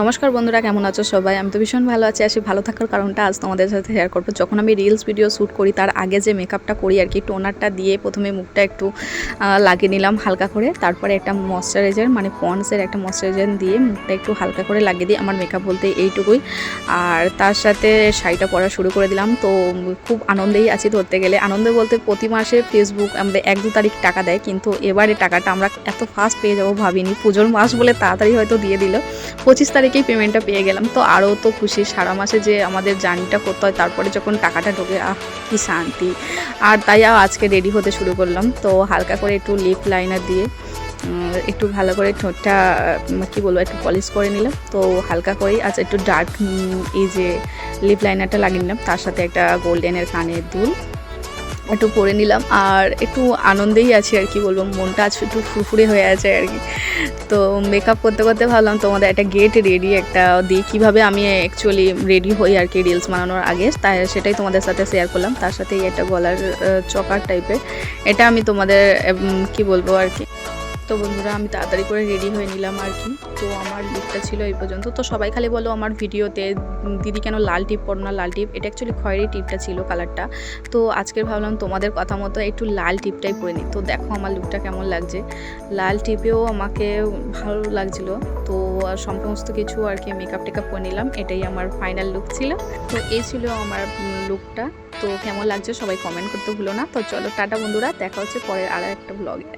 নমস্কার বন্ধুরা, কেমন আছো সবাই? আমি তো ভীষণ ভালো আছি। আসি ভালো থাকার কারণটা আজ তোমাদের সাথে শেয়ার করব। যখন আমি রিলস ভিডিও শ্যুট করি, তার আগে যে মেকআপটা করি আর কি টোনারটা দিয়ে প্রথমে মুখটা একটু লাগিয়ে নিলাম হালকা করে। তারপরে একটা ময়শ্চারাইজার মানে পন্ডসের একটা ময়শ্চারাইজার দিয়ে মুখটা একটু হালকা করে লাগিয়ে দিই। আমার মেকআপ বলতে এইটুকুই। আর তার সাথে শাড়িটা পরা শুরু করে দিলাম। তো খুব আনন্দেই আছি ধরতে গেলে। আনন্দ বলতে প্রতি মাসে ফেসবুক আমাদের এক দু তারিখ টাকা দেয়। কিন্তু এবারে টাকাটা আমরা এত ফাস্ট পেয়ে যাব ভাবিনি। পুজোর মাস বলে তাড়াতাড়ি হয়তো দিয়ে দিল। পঁচিশ তারিখেই পেমেন্টটা পেয়ে গেলাম। তো আরও তো খুশি, সারা মাসে যে আমাদের জার্নিটা করতে হয়, তারপরে যখন টাকাটা ঢোকে, আহ, কি শান্তি। আর তাই আজকে রেডি হতে শুরু করলাম। তো হালকা করে একটু লিপ লাইনার দিয়ে একটু ভালো করে ঠোঁটটা কী বলব, একটু পলিশ করে নিলাম। তো হালকা করেই আচ্ছা একটু ডার্ক এই যে লিপ লাইনারটা লাগিয়ে নিলাম। তার সাথে একটা গোল্ডেনের কানের দুল। একটু পরে নিলাম। আর একটু আনন্দেই আছি আর কি বলব, মনটা আজ একটু ফুরফুরে হয়ে আছে আর কি। তো মেকআপ করতে করতে ভাবলাম তোমাদের একটা গেট রেডি একটা দিই। কীভাবে আমি অ্যাকচুয়ালি রেডি হই আর কি রিলস বানানোর আগে, তাই সেটাই তোমাদের সাথে শেয়ার করলাম। তার সাথে একটা গলার চকার টাইপের এটা আমি তোমাদের কি বলব আর কি? তো বন্ধুরা, আমি তাড়াতাড়ি করে রেডি হয়ে নিলাম আর কি। তো আমার লুকটা ছিল এই পর্যন্ত। তো সবাই খালি বলো আমার ভিডিওতে, দিদি কেন লাল টিপ পরো না লাল টিপ? এটা অ্যাকচুয়ালি খয়েরি টিপটা ছিল কালারটা তো আজকের ভাবলাম তোমাদের কথা মতো একটু লাল টিপটাই পরে নিই। তো দেখো আমার লুকটা কেমন লাগছে। লাল টিপেও আমাকে ভালো লাগছিল। তো আর সমস্ত কিছু আর কি মেকআপ টেকআপ করে নিলাম। এটাই আমার ফাইনাল লুক ছিল। তো এই ছিল আমার লুকটা তো কেমন লাগছে সবাই কমেন্ট করতে ভুলো না। তো চলো টাটা বন্ধুরা, দেখা হচ্ছে পরের আর একটা ব্লগে